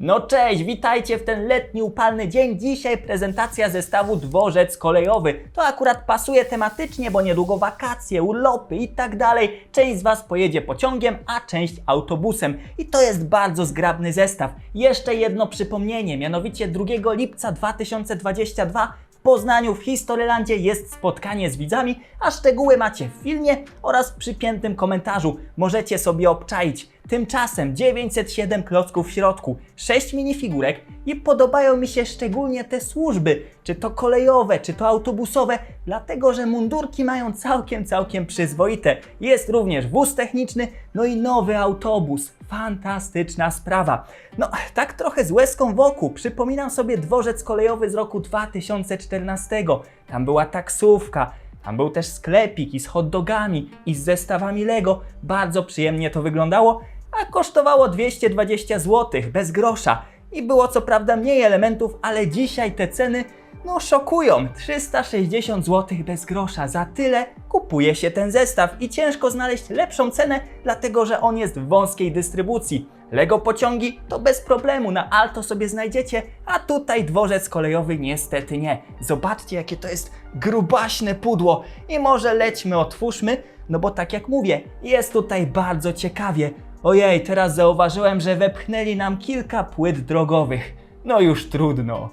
No cześć, witajcie w ten letni upalny dzień. Dzisiaj prezentacja zestawu Dworzec Kolejowy. To akurat pasuje tematycznie, bo niedługo wakacje, urlopy i tak dalej. Część z Was pojedzie pociągiem, a część autobusem. I to jest bardzo zgrabny zestaw. Jeszcze jedno przypomnienie, mianowicie 2 lipca 2022 w Poznaniu w Historylandzie jest spotkanie z widzami, a szczegóły macie w filmie oraz w przypiętym komentarzu. Możecie sobie obczaić. Tymczasem 907 klocków w środku, 6 minifigurek i podobają mi się szczególnie te służby, czy to kolejowe, czy to autobusowe, dlatego że mundurki mają całkiem, całkiem przyzwoite. Jest również wóz techniczny, no i nowy autobus. Fantastyczna sprawa. No, tak trochę z łezką wokół. Przypominam sobie dworzec kolejowy z roku 2014. Tam była taksówka, tam był też sklepik i z hot dogami i z zestawami Lego. Bardzo przyjemnie to wyglądało, a kosztowało 220 zł, bez grosza. I było co prawda mniej elementów, ale dzisiaj te ceny no szokują. 360 zł bez grosza. Za tyle kupuje się ten zestaw i ciężko znaleźć lepszą cenę, dlatego że on jest w wąskiej dystrybucji. Lego pociągi to bez problemu, na Alto sobie znajdziecie, a tutaj dworzec kolejowy niestety nie. Zobaczcie jakie to jest grubaśne pudło i może lećmy, otwórzmy, no bo tak jak mówię, jest tutaj bardzo ciekawie. Ojej, teraz zauważyłem, że wepchnęli nam kilka płyt drogowych. No już trudno.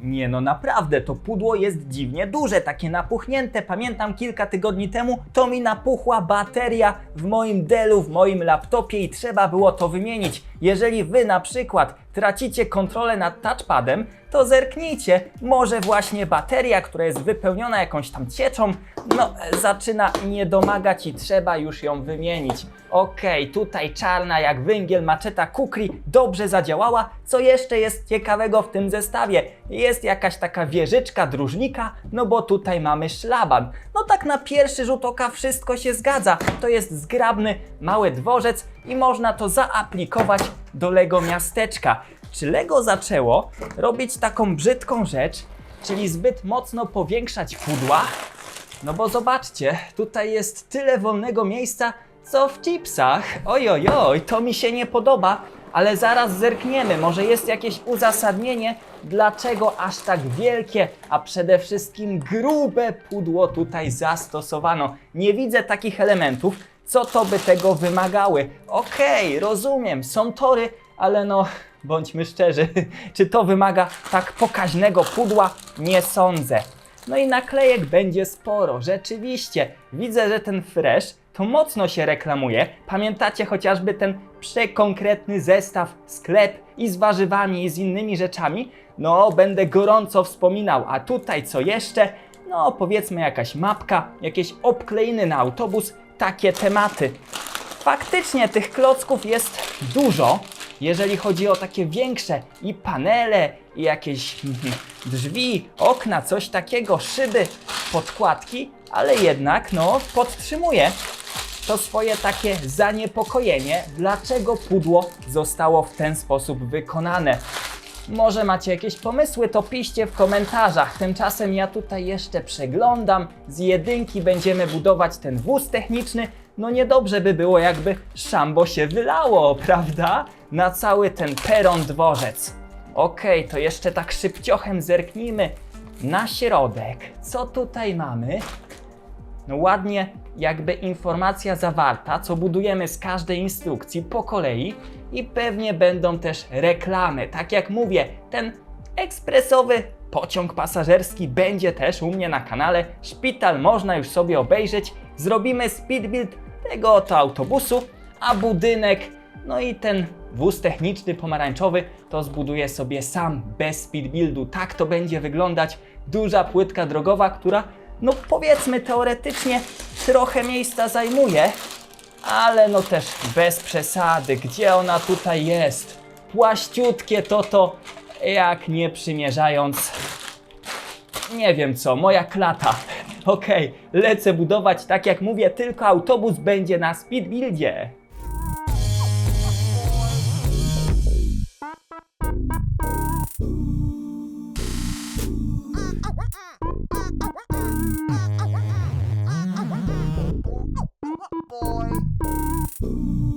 Nie no naprawdę, to pudło jest dziwnie duże, takie napuchnięte. Pamiętam kilka tygodni temu, to mi napuchła bateria w moim Dellu, w moim laptopie i trzeba było to wymienić. Jeżeli wy na przykład tracicie kontrolę nad touchpadem, to zerknijcie, może właśnie bateria, która jest wypełniona jakąś tam cieczą, no zaczyna nie domagać i trzeba już ją wymienić. Okej, tutaj czarna jak węgiel maczeta Kukri dobrze zadziałała. Co jeszcze jest ciekawego w tym zestawie? Jest jakaś taka wieżyczka dróżnika, no bo tutaj mamy szlaban. No tak na pierwszy rzut oka wszystko się zgadza. To jest zgrabny mały dworzec i można to zaaplikować do Lego miasteczka. Czy Lego zaczęło robić taką brzydką rzecz, czyli zbyt mocno powiększać pudła? No bo zobaczcie, tutaj jest tyle wolnego miejsca, co w chipsach. Oj, oj, oj, to mi się nie podoba, ale zaraz zerkniemy. Może jest jakieś uzasadnienie, dlaczego aż tak wielkie, a przede wszystkim grube pudło tutaj zastosowano. Nie widzę takich elementów, co to by tego wymagały. Okej, rozumiem, są tory, ale no, bądźmy szczerzy, czy to wymaga tak pokaźnego pudła? Nie sądzę. No i naklejek będzie sporo, rzeczywiście. Widzę, że ten fresh to mocno się reklamuje. Pamiętacie chociażby ten przekonkretny zestaw, sklep i z warzywami i z innymi rzeczami? No, będę gorąco wspominał. A tutaj co jeszcze? No, powiedzmy jakaś mapka, jakieś obklejiny na autobus, takie tematy. Faktycznie tych klocków jest dużo, jeżeli chodzi o takie większe i panele, i jakieś mhm, drzwi, okna, coś takiego, szyby, podkładki, ale jednak no podtrzymuje to swoje takie zaniepokojenie, dlaczego pudło zostało w ten sposób wykonane. Może macie jakieś pomysły, to piszcie w komentarzach. Tymczasem ja tutaj jeszcze przeglądam. Z jedynki będziemy budować ten wóz techniczny. No niedobrze by było, jakby szambo się wylało, prawda? Na cały ten peron dworzec. Okej, to jeszcze tak szybciochem zerknijmy na środek. Co tutaj mamy? No ładnie jakby informacja zawarta, co budujemy z każdej instrukcji po kolei i pewnie będą też reklamy. Tak jak mówię, ten ekspresowy pociąg pasażerski będzie też u mnie na kanale. Szpital można już sobie obejrzeć. Zrobimy speed build tego oto autobusu, a budynek, no i ten wóz techniczny pomarańczowy to zbuduję sobie sam bez speed buildu. Tak to będzie wyglądać. Duża płytka drogowa, która no powiedzmy teoretycznie trochę miejsca zajmuje, ale no też bez przesady, gdzie ona tutaj jest? Płaściutkie to to, jak nie przymierzając, nie wiem co, moja klata. Okej, lecę budować, tak jak mówię, tylko autobus będzie na speedbuildzie. Ooh.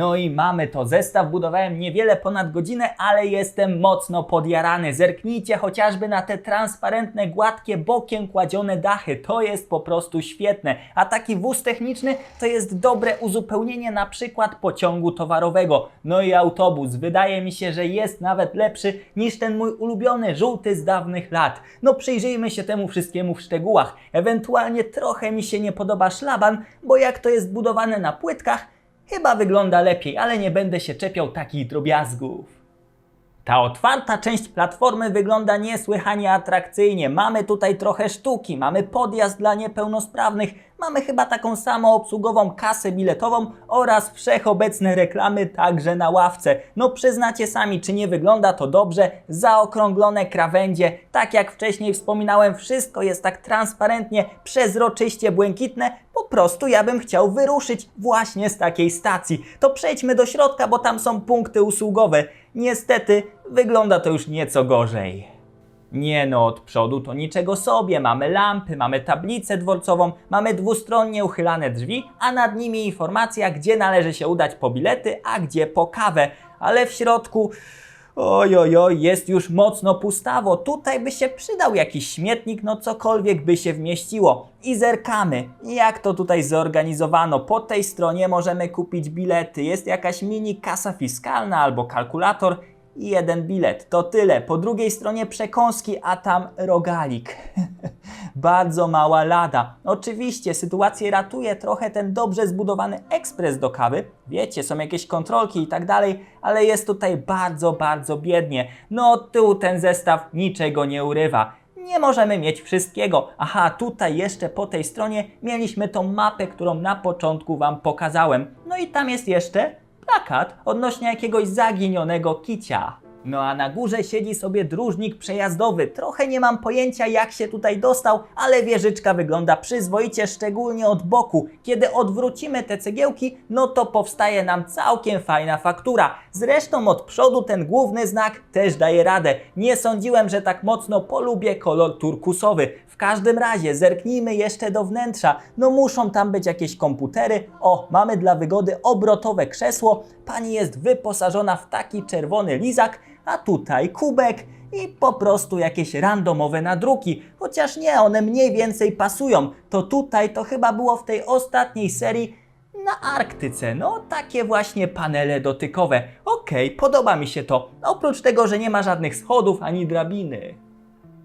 No i mamy to. Zestaw budowałem niewiele ponad godzinę, ale jestem mocno podjarany. Zerknijcie chociażby na te transparentne, gładkie, bokiem kładzione dachy. To jest po prostu świetne. A taki wóz techniczny to jest dobre uzupełnienie na przykład pociągu towarowego. No i autobus. Wydaje mi się, że jest nawet lepszy niż ten mój ulubiony żółty z dawnych lat. No przyjrzyjmy się temu wszystkiemu w szczegółach. Ewentualnie trochę mi się nie podoba szlaban, bo jak to jest budowane na płytkach, Chyba wygląda lepiej, ale nie będę się czepiał takich drobiazgów. Ta otwarta część platformy wygląda niesłychanie atrakcyjnie. Mamy tutaj trochę sztuki, mamy podjazd dla niepełnosprawnych, mamy chyba taką samoobsługową kasę biletową oraz wszechobecne reklamy także na ławce. No przyznacie sami, czy nie wygląda to dobrze? Zaokrąglone krawędzie, tak jak wcześniej wspominałem, wszystko jest tak transparentnie, przezroczyście błękitne. Po prostu ja bym chciał wyruszyć właśnie z takiej stacji. To przejdźmy do środka, bo tam są punkty usługowe. Niestety wygląda to już nieco gorzej. Nie no, od przodu to niczego sobie. Mamy lampy, mamy tablicę dworcową, mamy dwustronnie uchylane drzwi, a nad nimi informacja, gdzie należy się udać po bilety, a gdzie po kawę. Ale w środku, oj, oj, oj, jest już mocno pustawo. Tutaj by się przydał jakiś śmietnik, no cokolwiek by się wmieściło. I zerkamy, jak to tutaj zorganizowano. Po tej stronie możemy kupić bilety. Jest jakaś mini kasa fiskalna albo kalkulator i jeden bilet. To tyle. Po drugiej stronie przekąski, a tam rogalik. Bardzo mała lada. Oczywiście sytuację ratuje trochę ten dobrze zbudowany ekspres do kawy. Wiecie, są jakieś kontrolki i tak dalej, ale jest tutaj bardzo, bardzo biednie. No tyłu ten zestaw niczego nie urywa. Nie możemy mieć wszystkiego. Aha, tutaj jeszcze po tej stronie mieliśmy tą mapę, którą na początku Wam pokazałem. No i tam jest jeszcze plakat odnośnie jakiegoś zaginionego kicia. No a na górze siedzi sobie dróżnik przejazdowy. Trochę nie mam pojęcia jak się tutaj dostał, ale wieżyczka wygląda przyzwoicie, szczególnie od boku. Kiedy odwrócimy te cegiełki, no to powstaje nam całkiem fajna faktura. Zresztą od przodu ten główny znak też daje radę. Nie sądziłem, że tak mocno polubię kolor turkusowy. Każdym razie zerknijmy jeszcze do wnętrza. No muszą tam być jakieś komputery. O, mamy dla wygody obrotowe krzesło. Pani jest wyposażona w taki czerwony lizak, a tutaj kubek i po prostu jakieś randomowe nadruki. Chociaż nie, one mniej więcej pasują. To tutaj to chyba było w tej ostatniej serii na Arktyce. No, takie właśnie panele dotykowe. Okej, podoba mi się to. Oprócz tego, że nie ma żadnych schodów ani drabiny.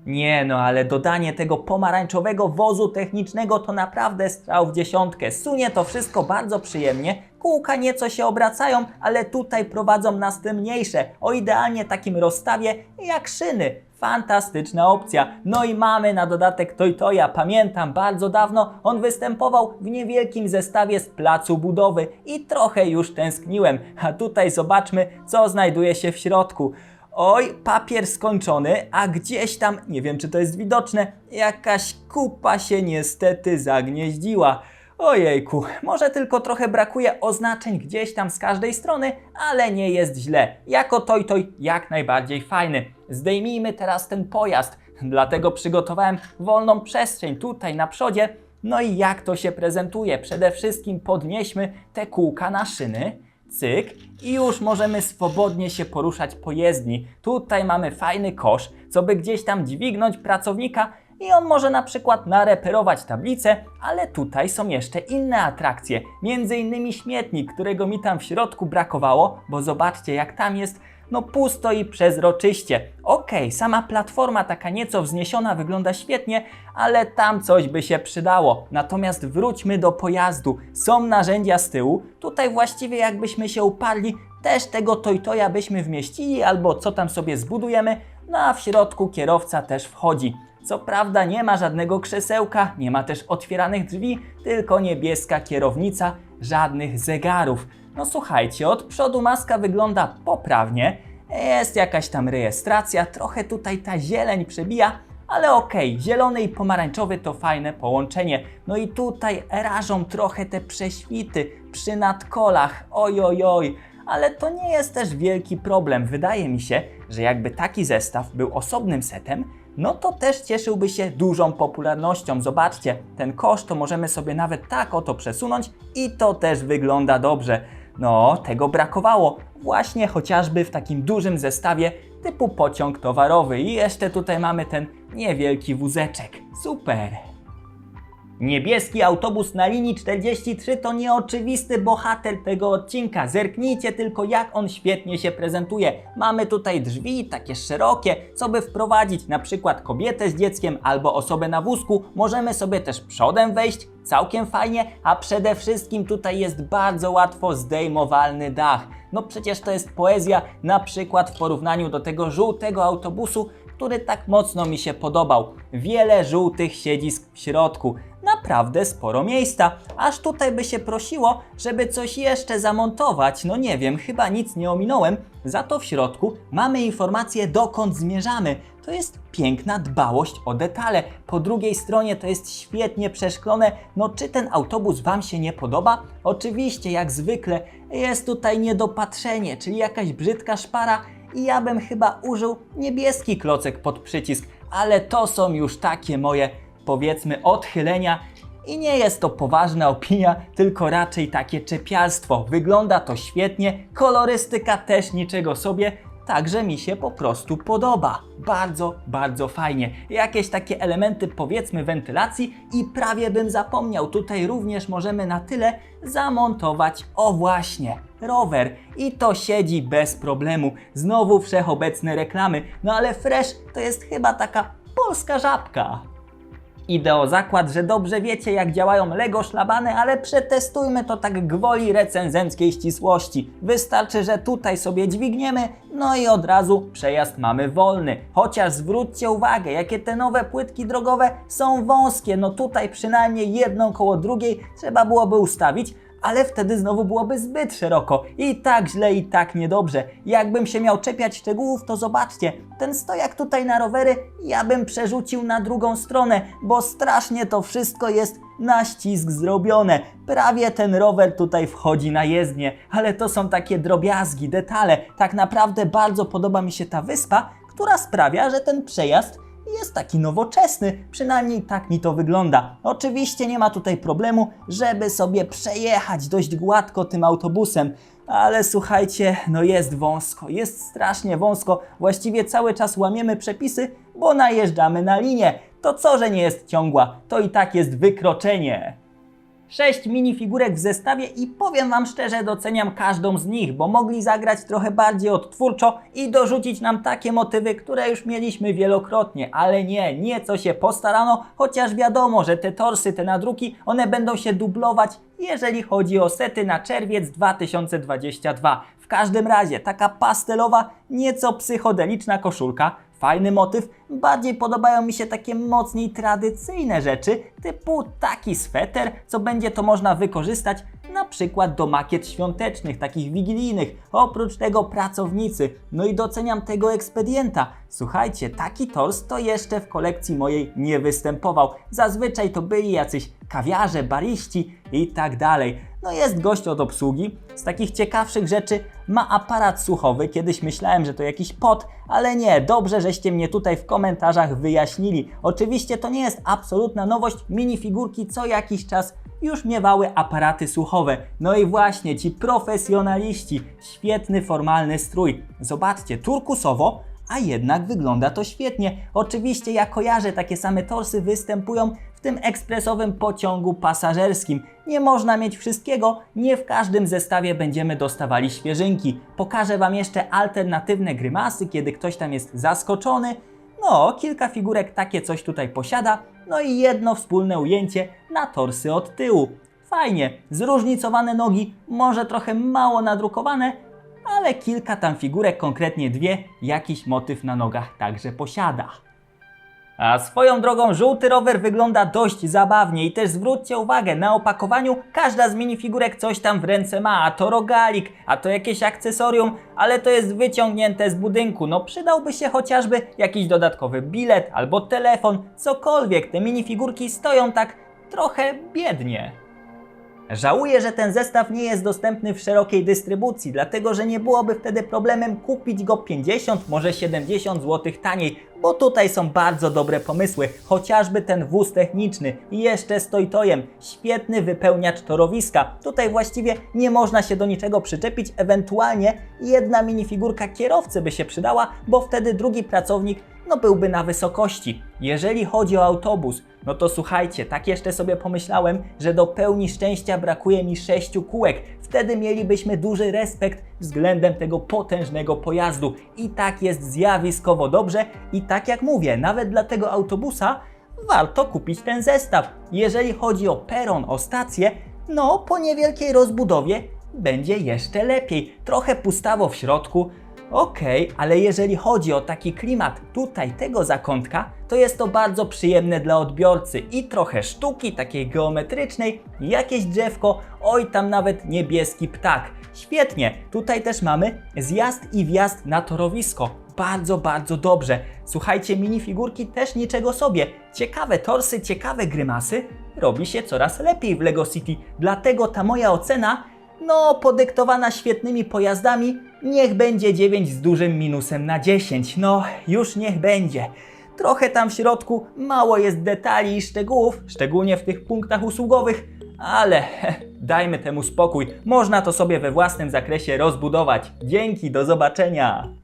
Nie no, ale dodanie tego pomarańczowego wozu technicznego to naprawdę strzał w dziesiątkę. Sunie to wszystko bardzo przyjemnie. Kółka nieco się obracają, ale tutaj prowadzą nas te mniejsze, o idealnie takim rozstawie jak szyny. Fantastyczna opcja. No i mamy na dodatek Toytoya. Pamiętam bardzo dawno on występował w niewielkim zestawie z placu budowy i trochę już tęskniłem. A tutaj zobaczmy, co znajduje się w środku. Oj, papier skończony, a gdzieś tam, nie wiem czy to jest widoczne, jakaś kupa się niestety zagnieździła. Ojejku, może tylko trochę brakuje oznaczeń gdzieś tam z każdej strony, ale nie jest źle. Jako toj toj jak najbardziej fajny. Zdejmijmy teraz ten pojazd, dlatego przygotowałem wolną przestrzeń tutaj na przodzie. No i jak to się prezentuje? Przede wszystkim podnieśmy te kółka na szyny. Cyk i już możemy swobodnie się poruszać po jezdni. Tutaj mamy fajny kosz, co by gdzieś tam dźwignąć pracownika i on może na przykład nareperować tablicę, ale tutaj są jeszcze inne atrakcje, między innymi śmietnik, którego mi tam w środku brakowało, bo zobaczcie jak tam jest no pusto i przezroczyście. Okej, sama platforma taka nieco wzniesiona wygląda świetnie, ale tam coś by się przydało. Natomiast wróćmy do pojazdu. Są narzędzia z tyłu. Tutaj właściwie jakbyśmy się uparli, też tego Toytoja byśmy wmieścili albo co tam sobie zbudujemy, no a w środku kierowca też wchodzi. Co prawda nie ma żadnego krzesełka, nie ma też otwieranych drzwi, tylko niebieska kierownica, żadnych zegarów. No słuchajcie, od przodu maska wygląda poprawnie, jest jakaś tam rejestracja, trochę tutaj ta zieleń przebija, ale okej, zielony i pomarańczowy to fajne połączenie. No i tutaj rażą trochę te prześwity przy nadkolach, oj oj oj. Ale to nie jest też wielki problem. Wydaje mi się, że jakby taki zestaw był osobnym setem, no to też cieszyłby się dużą popularnością. Zobaczcie, ten kosz to możemy sobie nawet tak oto przesunąć i to też wygląda dobrze. No, tego brakowało właśnie chociażby w takim dużym zestawie typu pociąg towarowy. I jeszcze tutaj mamy ten niewielki wózeczek. Super! Niebieski autobus na linii 43 to nieoczywisty bohater tego odcinka. Zerknijcie tylko jak on świetnie się prezentuje. Mamy tutaj drzwi takie szerokie, co by wprowadzić na przykład kobietę z dzieckiem albo osobę na wózku. Możemy sobie też przodem wejść, całkiem fajnie, a przede wszystkim tutaj jest bardzo łatwo zdejmowalny dach. No przecież to jest poezja, na przykład w porównaniu do tego żółtego autobusu, który tak mocno mi się podobał. Wiele żółtych siedzisk w środku. Naprawdę sporo miejsca. Aż tutaj by się prosiło, żeby coś jeszcze zamontować. No nie wiem, chyba nic nie ominąłem. Za to w środku mamy informację dokąd zmierzamy. To jest piękna dbałość o detale. Po drugiej stronie to jest świetnie przeszklone. No czy ten autobus Wam się nie podoba? Oczywiście, jak zwykle, jest tutaj niedopatrzenie, czyli jakaś brzydka szpara i ja bym chyba użył niebieski klocek pod przycisk, ale to są już takie moje, powiedzmy, odchylenia i nie jest to poważna opinia, tylko raczej takie czepialstwo. Wygląda to świetnie, kolorystyka też niczego sobie, także mi się po prostu podoba. Bardzo, bardzo fajnie. Jakieś takie elementy powiedzmy wentylacji i prawie bym zapomniał. Tutaj również możemy na tyle zamontować, o właśnie, rower. I to siedzi bez problemu. Znowu wszechobecne reklamy. No ale Fresh to jest chyba taka polska żabka. Idę o zakład, że dobrze wiecie, jak działają Lego szlabany, ale przetestujmy to tak gwoli recenzenckiej ścisłości. Wystarczy, że tutaj sobie dźwigniemy, no i od razu przejazd mamy wolny. Chociaż zwróćcie uwagę, jakie te nowe płytki drogowe są wąskie. No tutaj przynajmniej jedną koło drugiej trzeba byłoby ustawić, ale wtedy znowu byłoby zbyt szeroko. I tak źle, i tak niedobrze. Jakbym się miał czepiać szczegółów, to zobaczcie, ten stojak tutaj na rowery ja bym przerzucił na drugą stronę, bo strasznie to wszystko jest na ścisk zrobione. Prawie ten rower tutaj wchodzi na jezdnię, ale to są takie drobiazgi, detale. Tak naprawdę bardzo podoba mi się ta wyspa, która sprawia, że ten przejazd jest taki nowoczesny, przynajmniej tak mi to wygląda. Oczywiście nie ma tutaj problemu, żeby sobie przejechać dość gładko tym autobusem, ale słuchajcie, no jest wąsko, jest strasznie wąsko, właściwie cały czas łamiemy przepisy, bo najeżdżamy na linię. To co, że nie jest ciągła, to i tak jest wykroczenie. Sześć minifigurek w zestawie i powiem Wam szczerze, doceniam każdą z nich, bo mogli zagrać trochę bardziej odtwórczo i dorzucić nam takie motywy, które już mieliśmy wielokrotnie, ale nie, nieco się postarano, chociaż wiadomo, że te torsy, te nadruki, one będą się dublować, jeżeli chodzi o sety na czerwiec 2022. W każdym razie, taka pastelowa, nieco psychodeliczna koszulka, fajny motyw. Bardziej podobają mi się takie mocniej tradycyjne rzeczy, typu taki sweter, co będzie to można wykorzystać na przykład do makiet świątecznych, takich wigilijnych. Oprócz tego pracownicy. No i doceniam tego ekspedienta. Słuchajcie, taki tors to jeszcze w kolekcji mojej nie występował. Zazwyczaj to byli jacyś kawiarze, bariści i tak dalej. No jest gość od obsługi. Z takich ciekawszych rzeczy ma aparat słuchowy. Kiedyś myślałem, że to jakiś pot, ale nie. Dobrze, żeście mnie tutaj w komentarzach wyjaśnili. Oczywiście to nie jest absolutna nowość. Minifigurki co jakiś czas już miewały aparaty słuchowe. No i właśnie ci profesjonaliści, świetny formalny strój. Zobaczcie, turkusowo, a jednak wygląda to świetnie. Oczywiście ja kojarzę, takie same torsy występują tym ekspresowym pociągu pasażerskim. Nie można mieć wszystkiego, nie w każdym zestawie będziemy dostawali świeżynki. Pokażę Wam jeszcze alternatywne grymasy, kiedy ktoś tam jest zaskoczony. No, kilka figurek takie coś tutaj posiada, no i jedno wspólne ujęcie na torsy od tyłu. Fajnie, zróżnicowane nogi, może trochę mało nadrukowane, ale kilka tam figurek, konkretnie dwie, jakiś motyw na nogach także posiada. A swoją drogą żółty rower wygląda dość zabawnie i też zwróćcie uwagę, na opakowaniu każda z minifigurek coś tam w ręce ma, a to rogalik, a to jakieś akcesorium, ale to jest wyciągnięte z budynku, no przydałby się chociażby jakiś dodatkowy bilet albo telefon, cokolwiek, te minifigurki stoją tak trochę biednie. Żałuję, że ten zestaw nie jest dostępny w szerokiej dystrybucji, dlatego że nie byłoby wtedy problemem kupić go 50, może 70 zł taniej, bo tutaj są bardzo dobre pomysły, chociażby ten wóz techniczny i jeszcze z tojem, świetny wypełniacz torowiska. Tutaj właściwie nie można się do niczego przyczepić, ewentualnie jedna minifigurka kierowcy by się przydała, bo wtedy drugi pracownik no byłby na wysokości. Jeżeli chodzi o autobus, no to słuchajcie, tak jeszcze sobie pomyślałem, że do pełni szczęścia brakuje mi sześciu kółek. Wtedy mielibyśmy duży respekt względem tego potężnego pojazdu. I tak jest zjawiskowo dobrze i tak jak mówię, nawet dla tego autobusa warto kupić ten zestaw. Jeżeli chodzi o peron, o stację, no po niewielkiej rozbudowie będzie jeszcze lepiej. Trochę pustawo w środku, Okej, ale jeżeli chodzi o taki klimat tutaj tego zakątka, to jest to bardzo przyjemne dla odbiorcy i trochę sztuki takiej geometrycznej, jakieś drzewko, oj tam nawet niebieski ptak. Świetnie, tutaj też mamy zjazd i wjazd na torowisko. Bardzo, bardzo dobrze. Słuchajcie, minifigurki też niczego sobie. Ciekawe torsy, ciekawe grymasy. Robi się coraz lepiej w Lego City, dlatego ta moja ocena no, podyktowana świetnymi pojazdami, niech będzie 9 z dużym minusem na 10. No, już niech będzie. Trochę tam w środku mało jest detali i szczegółów, szczególnie w tych punktach usługowych, ale dajmy temu spokój. Można to sobie we własnym zakresie rozbudować. Dzięki, do zobaczenia.